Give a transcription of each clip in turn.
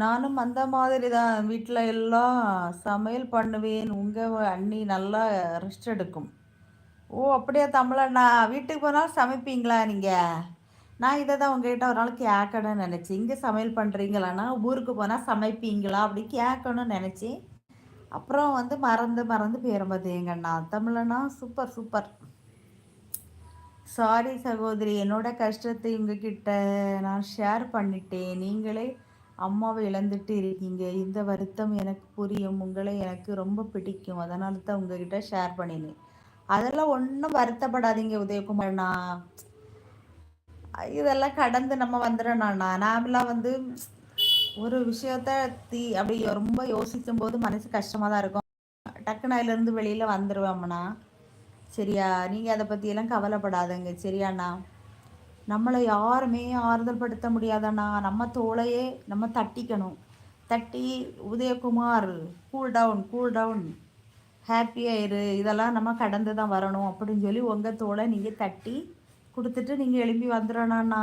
நானும் அந்த மாதிரி தான் வீட்டில் எல்லாம் சமையல் பண்ணுவேன். உங்கள் அண்ணி நல்லா ரெஸ்ட் எடுக்கும். ஓ அப்படியா தமிழண்ணா வீட்டுக்கு போனாலும் சமைப்பீங்களா நீங்கள் நான் இதை தான் உங்ககிட்ட ஒரு நாள் கேட்கணும்னு நினச்சேன். இங்கே சமையல் பண்ணுறீங்களாண்ணா ஊருக்கு போனால் சமைப்பீங்களா? அப்படி கேட்கணும்னு நினச்சேன். அப்புறம் வந்து மறந்து மறந்து பேரம்பதேங்கண்ணா தமிழண்ணா சூப்பர் சூப்பர் சாரி சகோதரி. என்னோட கஷ்டத்தை உங்ககிட்ட நான் ஷேர் பண்ணிட்டேன். நீங்களே அம்மாவை இழந்துட்டு இருக்கீங்க. இந்த வருத்தம் எனக்கு புரியும். உங்களை எனக்கு ரொம்ப பிடிக்கும். அதனால தான் உங்ககிட்ட ஷேர் பண்ணினேன். அதெல்லாம் ஒன்றும் வருத்தப்படாதீங்க உதயகுமார்ண்ணா இதெல்லாம் கடந்து நம்ம வந்துடணும்ண்ணா நாமெல்லாம் வந்து ஒரு விஷயத்த தீ அப்படி ரொம்ப யோசிக்கும் போது மனசு கஷ்டமாக தான் இருக்கும். டக்குன்னு அதுலேருந்து வெளியில் வந்துடுவோம்ண்ணா சரியா? நீங்கள் அதை பற்றியெல்லாம் கவலைப்படாதங்க. சரியாண்ணா நம்மளை யாருமே ஆறுதல் படுத்த முடியாதண்ணா. நம்ம தோலையே நம்ம தட்டிக்கணும். தட்டி Udayakumar cool down cool down ஹாப்பியாயிரு இதெல்லாம் நம்ம கடந்து தான் வரணும். அப்படின்னு சொல்லி உங்கள் தோலை நீங்கள் தட்டி கொடுத்துட்டு நீங்கள் எழும்பி வந்துடணாண்ணா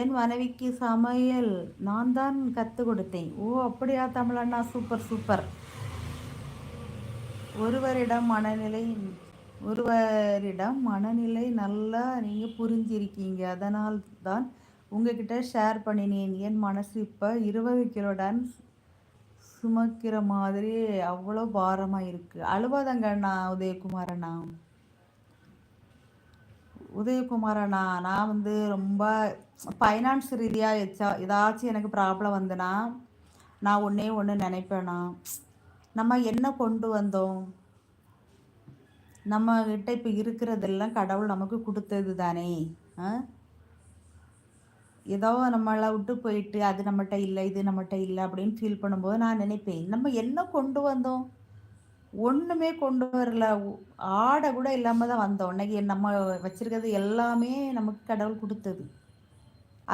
என் மனைவிக்கு சமையல். நான் தான் கற்றுக் கொடுத்தேன். ஓ அப்படியா தமிழண்ணா. Super super. ஒருவரிடம் மனநிலை ஒருவரிடம் மனநிலை நல்லா நீங்கள் புரிஞ்சிருக்கீங்க. அதனால் தான் உங்ககிட்ட ஷேர் பண்ணினேன். என் மனசு இப்போ இருபது கிலோ டான்ஸ் சுமக்கிற மாதிரி அவ்வளோ பாரமாக இருக்குது அழுவாதங்க அண்ணா உதயகுமாரண்ணா. நான் வந்து ரொம்ப ஃபைனான்ஸ் ரீதியாக எச்சா ஏதாச்சும் எனக்கு ப்ராப்ளம் வந்துன்னா நான் ஒன்றே ஒன்று நினைப்பேண்ணா. நம்ம என்ன கொண்டு வந்தோம்? நம்ம கிட்ட இப்போ இருக்கிறதெல்லாம் கடவுள் நமக்கு கொடுத்தது தானே ஏதோ நம்மளை விட்டு போயிட்டு அது நம்மகிட்ட இல்லை இது நம்மகிட்ட இல்லை அப்படின்னு ஃபீல் பண்ணும்போது நான் நினைப்பேன் நம்ம என்ன கொண்டு வந்தோம்? ஒன்றுமே கொண்டு வரல. ஆடை கூட இல்லாமல் தான் வந்தோம். இன்னைக்கு நம்ம வச்சுருக்கிறது எல்லாமே நமக்கு கடவுள் கொடுத்தது.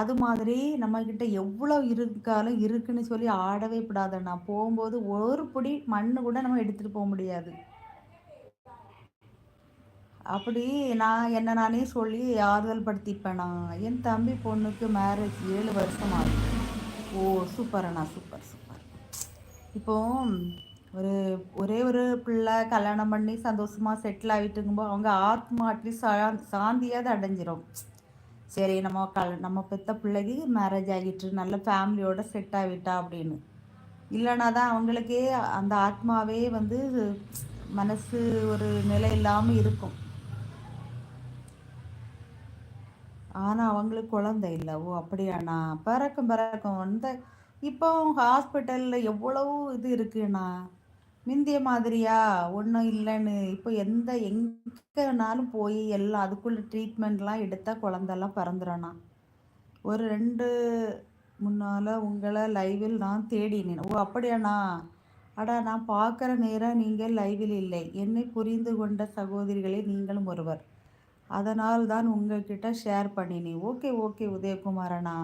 அது மாதிரி நம்மக்கிட்ட எவ்வளோ இருக்காலும் இருக்குன்னு சொல்லி ஆடவே கூடாதுண்ணா போகும்போது ஒரு பொடி மண்ணு கூட நம்ம எடுத்துகிட்டு போக முடியாது. அப்படி நான் என்ன நானே சொல்லி ஆறுதல் படுத்திப்பேன்? நான் என் தம்பி பொண்ணுக்கு மேரேஜ் ஏழு வருஷம் ஆகும் ஓ சூப்பரண்ணா சூப்பர் சூப்பர் இப்போ ஒரு ஒரே ஒரு பிள்ளை கல்யாணம் பண்ணி சந்தோஷமாக செட்டில் ஆகிட்டுங்கும்போது அவங்க ஆத்மா அட்லீஸ்ட் சா சாந்தியாவது அடைஞ்சிரும். சரி நம்ம கல் நம்ம பெத்த பிள்ளைக்கு மேரேஜ் ஆகிட்டு நல்ல ஃபேமிலியோட செட் ஆகிட்டா அப்படின்னு. இல்லைனா தான் அவங்களுக்கே அந்த ஆத்மாவே வந்து மனசு ஒரு நிலை இல்லாமல் இருக்கும். ஆனால் அவங்களுக்கு குழந்தை இல்லை. ஓ அப்படியாண்ணா பிறக்கும் பிறக்கும் இந்த இப்போ ஹாஸ்பிட்டலில் எவ்வளவு இது இருக்குண்ணா முந்திய மாதிரியா? ஒன்றும் இல்லைன்னு. இப்போ எந்த எங்கேனாலும் போய் எல்லாம் அதுக்குள்ள ட்ரீட்மெண்ட்லாம் எடுத்தால் குழந்தெல்லாம் பிறந்துடண்ணா ஒரு ரெண்டு முன்னால் உங்களை லைவில் நான் தேடினேன். ஓ அப்படியாண்ணா அடா நான் பார்க்குற நேரம் நீங்கள் லைவில் இல்லை. என்னை புரிந்து கொண்ட சகோதரிகளே நீங்களும் ஒருவர். அதனால் தான் உங்ககிட்ட ஷேர் பண்ணினி ஓகே ஓகே உதயகுமாரண்ணா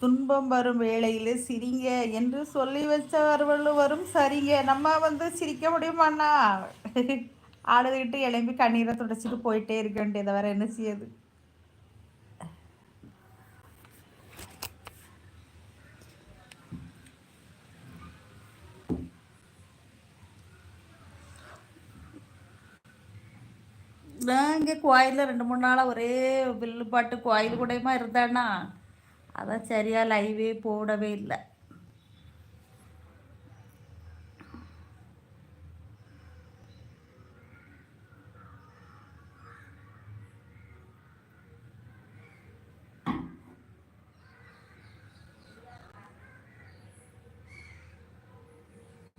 துன்பம் வரும் வேளையிலே சிரிங்க என்று சொல்லி வச்சவர்களும் வரும் சரிங்க. நம்ம வந்து சிரிக்க முடியுமாண்ணா ஆடுதுகிட்டு எழும்பி கண்ணீரை துடைச்சிட்டு போயிட்டே இருக்க வேண்டியதை வேற என்ன செய்யுது இங்கே கோயிலில் ரெண்டு மூணு நாளாக ஒரே வில்லு பாட்டு கோயில் கூடயுமா இருந்தானா? அதான் சரியாக லைவே போடவே இல்லை.